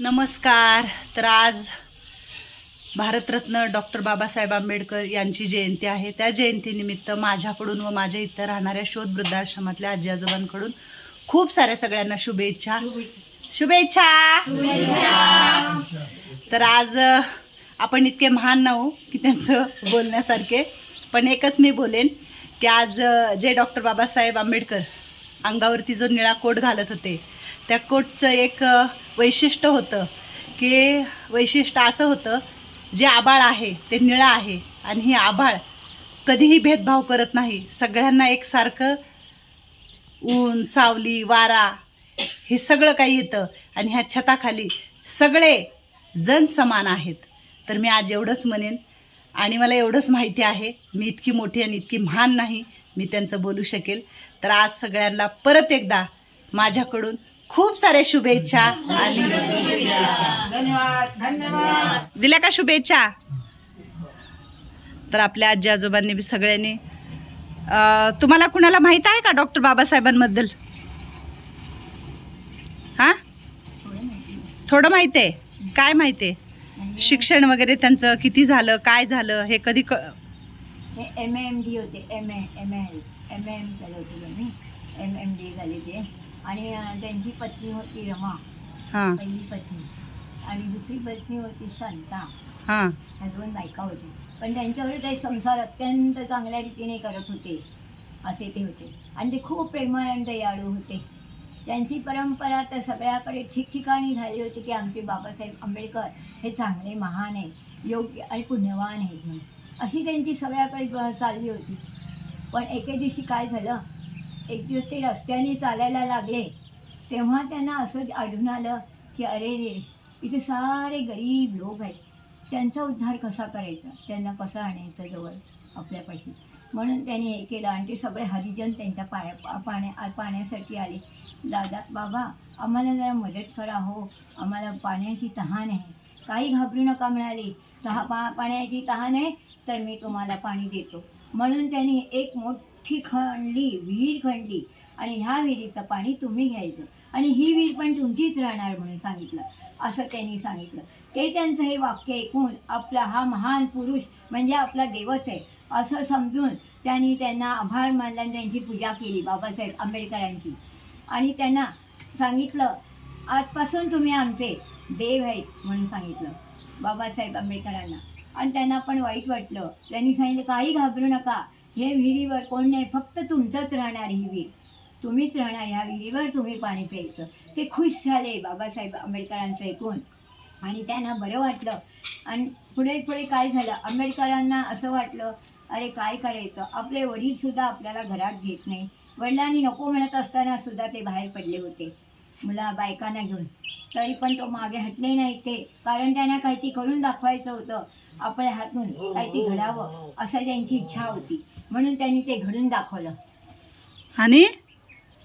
नमस्कार. तर आज भारतरत्न डॉक्टर बाबासाहेब आंबेडकर यांची जयंती आहे. त्या जयंतीनिमित्त माझ्याकडून व माझ्या इथं राहणाऱ्या शोध वृद्धाश्रमातल्या आजी आजोबांकडून खूप साऱ्या सगळ्यांना शुभेच्छा. शुभेच्छा! तर आज आपण इतके महान नाहू की त्यांचं बोलण्यासारखे. पण एकच मी बोलेन की आज जे डॉक्टर बाबासाहेब आंबेडकर अंगावरती जो निळा कोट घालत होते त्या कोटचं एक वैशिष्ट्य होतं की वैशिष्ट्य असं होतं जे आबाळ आहे ते निळं आहे आणि हे आबाळ कधीही भेदभाव करत नाही. सगळ्यांना एकसारखं ऊन सावली वारा हे सगळं काही येतं आणि ह्या छताखाली सगळे जण समान आहेत. तर मी आज एवढंच म्हणेन आणि मला एवढंच माहिती आहे मी इतकी मोठी आणि इतकी महान नाही मी त्यांचं बोलू शकेल. तर आज सगळ्यांना परत एकदा माझ्याकडून खूप साऱ्या शुभेच्छा. आणि दिल्या का शुभेच्छा? तर आपल्या आजी आजोबांनी बी सगळ्यांनी तुम्हाला कुणाला माहीत आहे का डॉक्टर बाबासाहेबांबद्दल? हां? थोडं माहीत आहे. काय माहिती आहे? शिक्षण वगैरे त्यांचं किती झालं काय झालं हे कधी क हे एम एम डी होते. M A M L M M झालं होते त्यांनी एम एम डी झाले ते. आणि त्यांची पत्नी होती रमा. हां. पहिली पत्नी. आणि दुसरी पत्नी होती शांता. हां. ह्या दोन बायका होती पण त्यांच्यावर ते संसार अत्यंत चांगल्या रीतीने करत होते. असे ते होते. आणि ते खूप प्रेमळ आणि दयाळू होते. त्यांची परंपरा तर सगळ्याकडे ठिकठिकाणी झाली होती की आमचे बाबासाहेब आंबेडकर हे चांगले महान आहे योग्य आणि पुण्यवान आहेत म्हणून. अशी त्यांची सगळ्याकडे चालली होती. पण एके दिवशी काय झालं एक दिवस ते रस्त्याने चालायला लागले. तेव्हा त्यांना असं आढळून आलं की अरे रे इथे सारे गरीब लोक आहेत. त्यांचा उद्धार कसा करायचा? त्यांना कसं आणायचं जवळ आपल्यापाशी? म्हणून त्यांनी हे केलं आणि ते सगळे हरिजन त्यांच्या पाया पा- पाण्या पाण्यासाठी आले. दादा बाबा आम्हाला जरा मदत करा हो. आम्हाला पाण्याची तहान आहे. काही घाबरू नका मिळाली तहा पा पाण्याची तहान आहे तर मी तुम्हाला पाणी देतो. म्हणून त्यांनी एक मोठ खणली विहीर खणली आणि ह्या विहिरीचं पाणी तुम्ही घ्यायचं. आणि ही विहीर पण तुमचीच राहणार म्हणून सांगितलं. असं त्यांनी सांगितलं. ते त्यांचं हे वाक्य ऐकून आपला हा महान पुरुष म्हणजे आपला देवच आहे असं समजून त्यांनी त्यांना आभार मानला आणि त्यांची पूजा केली बाबासाहेब आंबेडकरांची. आणि त्यांना सांगितलं आजपासून तुम्ही आमचे देव आहेत म्हणून सांगितलं बाबासाहेब आंबेडकरांना. आणि त्यांना पण वाईट वाटलं. त्यांनी सांगितलं काही घाबरू नका. हे विहिरीवर कोण नाही फक्त तुमचंच राहणार ही विहीर. तुम्हीच राहणार ह्या विहिरीवर तुम्ही पाणी प्यायचं. ते खुश झाले बाबासाहेब आंबेडकरांचं ऐकून. आणि त्यांना बरं वाटलं. आणि पुढे पुढे काय झालं? आंबेडकरांना असं वाटलं अरे काय करायचं? आपले वडीलसुद्धा आपल्याला घरात घेत नाही. वडिलांनी नको म्हणत असताना सुद्धा ते बाहेर पडले होते. मुला बायकांना घेऊन. तरी पण तो मागे हटले नाही ते. कारण त्यांना काहीतरी करून दाखवायचं होतं. आपल्या हातून काहीतरी घडावं असं त्यांची इच्छा होती. म्हणून त्यांनी ते घडून दाखवलं. आणि?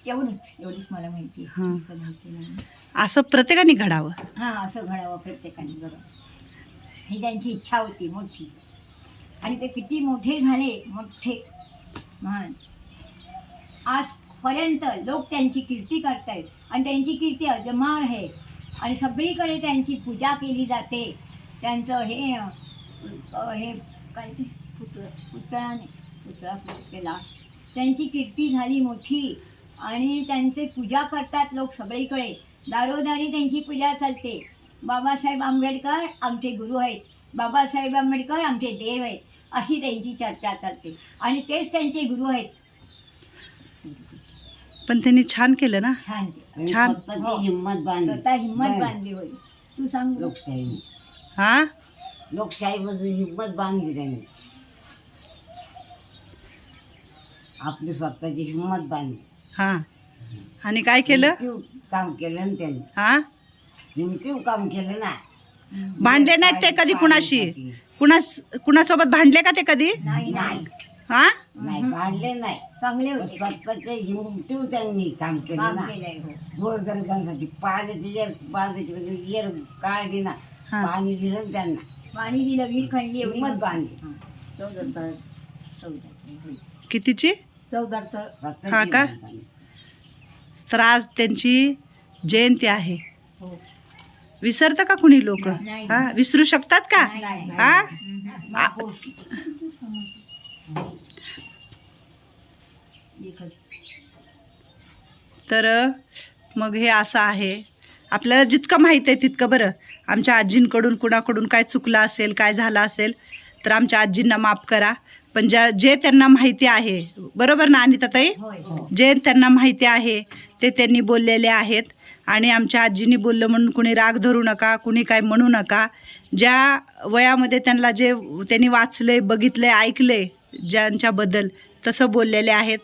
एवढंच एवढंच मला माहिती आहे. हां. असं असं प्रत्येकाने घडावं. हां असं घडावं प्रत्येकाने बरोबर. ही त्यांची इच्छा होती मोठी. आणि ते किती मोठे झाले मोठे. महान. आजपर्यंत लोक त्यांची कीर्ती करतायत. आणि त्यांची कीर्ती अजमार आहे. आणि सगळीकडे त्यांची पूजा केली जाते. त्यांचं हे अं, हे काय ते? पुतळ पुतळा नाही पुतळा लास्ट त्यांची कीर्ती झाली मोठी आणि त्यांचे पूजा करतात लोक सगळीकडे. दारोदारी त्यांची पूजा चालते. बाबासाहेब आंबेडकर आमचे गुरु आहेत. बाबासाहेब आंबेडकर आमचे देव आहेत अशी त्यांची चर्चा चालते. आणि तेच त्यांचे गुरु आहेत. पण त्यांनी छान केलं ना? छान छान. हो. हिंमत बांधली. स्वतः हिंमत बांधली. बांधली होती तू सांग. लोकशाही हां? लोकशाही मधून हिंमत बांधली त्यांनी. आपली स्वतःची हिंमत बांधली. हां. आणि काय केलं? काम केलं ना त्यांनी. हां? हिमतीव काम केलं ना. भांडले नाहीत ते कधी कुणाशी? कुणा कुणासोबत भांडले का ते कधी? नाही नाही. नाही. हां? नाही बांधले नाही. चांगले पण होते. स्वतःच्या हिमतीव त्यांनी काम केलं काम ना. केलंय हो. गोरगरिबांसाठी पाण्याची येर बांधायची म्हणजे येर काढली ना हां. पाणी दिलं ना त्यांना. पाणी दिलं वीर खणली एवढी. हिंमत बांधली. हां. चौदा चौदा कितीची? चौदा तर स्वतःची हा का? तर आज त्यांची जयंती आहे हो विसरतं का कुणी लोक नाही. हा विसरू शकतात का नाही. हा. एकच. तर मग हे असं आहे आपल्याला जितकं माहीत आहे तितकं बरं आमच्या आजींकडून कुणाकडून काय चुकलं असेल काय झालं असेल तर आमच्या आजींना माफ करा पण ज्या जे त्यांना माहिती आहे बरोबर ना अनिताताई? होय जे त्यांना माहिती आहे ते त्यांनी बोललेले आहेत. आणि आमच्या आजींनी बोललं म्हणून कुणी राग धरू नका कुणी काय म्हणू नका. ज्या वयामध्ये त्यांना जे त्यांनी वाचले बघितले ऐकले ज्यांच्याबद्दल तसं बोललेले आहेत.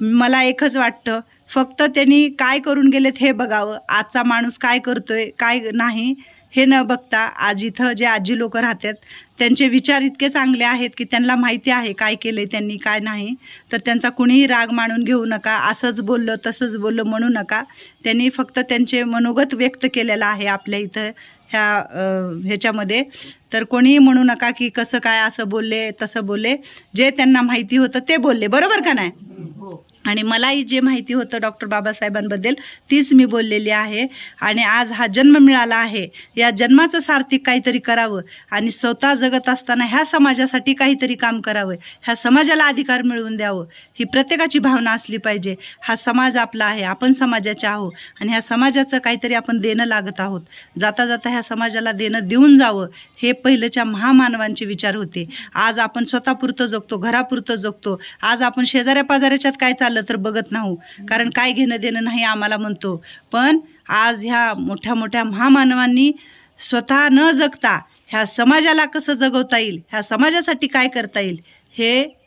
मला एकच वाटतं फक्त त्यांनी काय करून गेलेत हे बघावं. आजचा माणूस काय करतोय काय नाही. हे न बघता आज इथं जे आजी लोक राहतात त्यांचे विचार इतके चांगले आहेत की त्यांना माहिती आहे काय केलं त्यांनी काय नाही. तर त्यांचा कुणीही राग मानून घेऊ नका असंच बोललं तसंच बोललं म्हणू नका. त्यांनी फक्त त्यांचे मनोगत व्यक्त केलेलं आहे आपल्या इथं ह्या ह्याच्यामध्ये. तर कोणीही म्हणू नका की कसं काय असं बोलले तसं बोलले. जे त्यांना माहिती होतं ते बोलले बरोबर का नाही? हो. आणि मलाही जे माहिती होतं डॉक्टर बाबासाहेबांबद्दल तीच मी बोललेली आहे. आणि आज हा जन्म मिळाला आहे. या जन्माचं सार्थिक काहीतरी करावं आणि स्वतः जगत असताना ह्या समाजासाठी काहीतरी काम करावं. ह्या समाजाला अधिकार मिळवून द्यावं. ही प्रत्येकाची भावना असली पाहिजे. हा समाज आपला आहे. आपण समाजाचे आहोत. आणि ह्या समाजाचं काहीतरी आपण देणं लागत आहोत. जाता जाता ह्या समाजाला देणं देऊन जावं हे पहिलेच्या महामानवांचे विचार होते. आज आपण स्वतःपुरतं जगतो घरापुरतं जगतो. आज आपण शेजाऱ्या पाजाऱ्याच्यात काय चाललं तर बघत नाहू. कारण काय घेणं देणं नाही आम्हाला म्हणतो. पण आज ह्या मोठ्या मोठ्या महामानवांनी स्वतः न जगता ह्या समाजाला कसं जगवता येईल? ह्या समाजासाठी काय करता येईल? हे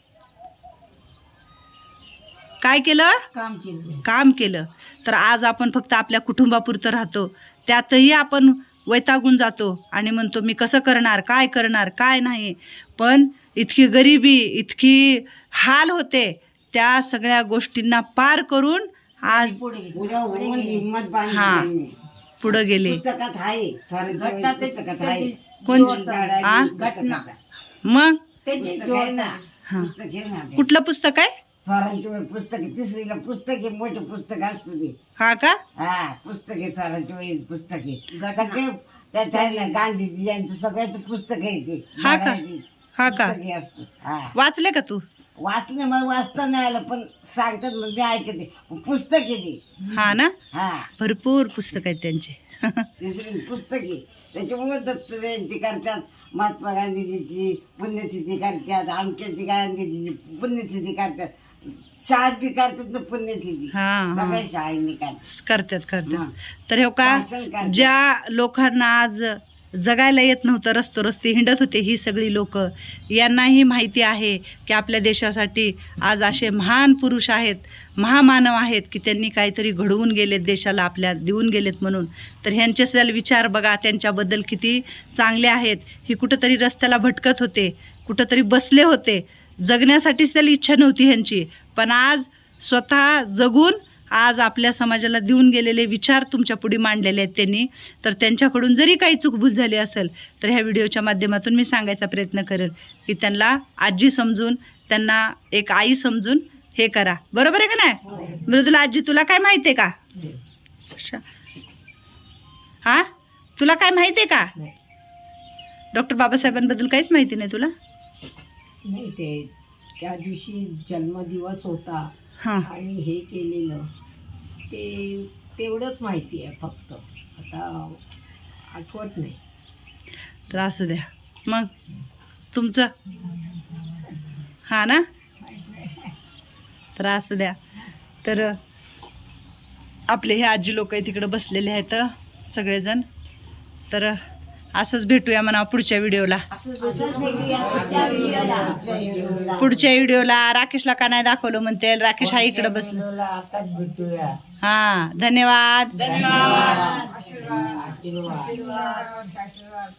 काय केलं? काम केलं. काम केलं. तर आज आपण फक्त आपल्या कुटुंबापुरतं राहतो. त्यातही आपण वैतागून जातो आणि म्हणतो मी कसं करणार? काय करणार? काय नाही? पण इतकी गरिबी इतकी हाल होते. त्या सगळ्या गोष्टींना पार करून आज पुढं होऊन हिंमत बांधली हा. पुढं गेले. पुस्तकात आहे. थोरांच्या घटना ते- पुस्तकात ते- आहे. कोणची? आ? मग? त्यांची पुस्तक आहे ना हा. पुस्तक आहे ना ते. कुठलं पुस्तक आहे? थोरांची वय पुस्तक आहे. तिसरीला पुस्तक आहे. मोठं पुस्तक असतं ते. हा का? हा पुस्तक आहे. थोरांची वय पुस्तक आहे. सगळे गांधीजी यांचं सगळ्याचं पुस्तक आहे ते. हा का? हा का? हे असतं. हा. वाचले का तू? वाचले मला वाचता नाही आलं पण सांगतात मग मी ऐकते. पुस्तक आहे ते. हा ना? हा. भरपूर पुस्तक आहेत त्यांचे. तिसरी पुस्तक आहे. त्याच्यामुळे दत्त जयंती करतात महात्मा गांधीजीची पुण्यतिथी करतात आमच्याची गांधीजीची पुण्यतिथी करतात. शाळेत बी करतात ना पुण्यतिथी. हा हा. सगळ्या शाळेंनी करतात. करतात हा. करतात तर हे का भाषण करतात. ज्या लोकांना आज जगायला येत नव्हतं रस्तो रस्ते हिंडत होते ही सगळी लोक. यांनाही माहिती आहे की आपल्या देशासाठी आज असे महान पुरुष आहेत महामानव आहेत की त्यांनी काहीतरी घडवून गेलेत देशाला आपल्या देऊन गेलेत म्हणून. तर ह्यांचे सुद्धा विचार बघा त्यांच्याबद्दल किती चांगले आहेत. ही कुठंतरी रस्त्याला भटकत होते कुठंतरी बसले होते. जगण्यासाठीच त्याला इच्छा नव्हती ह्यांची. पण आज स्वतः जगून आज आपल्या समाजाला देऊन गेलेले विचार तुमच्यापुढे मांडलेले आहेत त्यांनी. तर त्यांच्याकडून जरी काही चूकभूल झाली असेल तर ह्या व्हिडिओच्या माध्यमातून मी सांगायचा प्रयत्न करेन की त्यांना आजी समजून त्यांना एक आई समजून हे करा. बरोबर आहे का नाही? मृदुला आजी तुला काय माहिती आहे का? हा? तुला काय माहिती आहे का? डॉक्टर बाबासाहेबांबद्दल काहीच माहिती नाही तुला? नाही ते त्या दिवशी जन्मदिवस होता हां. आणि हे केलेलं. ते तेवढंच माहिती आहे फक्त. आता आठवत नाही. तर असू द्या. मग तुमचं? हा ना? तर असू द्या. तर आपले हे आजी लोक तिकडं बसलेले आहेत सगळेजण. तर असंच भेटूया म्हणा पुढच्या व्हिडिओला. पुढच्या व्हिडिओला. पुढच्या व्हिडिओला राकेशला का नाही दाखवलं म्हणते. राकेश हा इकडं बसलं. हा धन्यवाद. धन्यवाद. आशीर्वाद.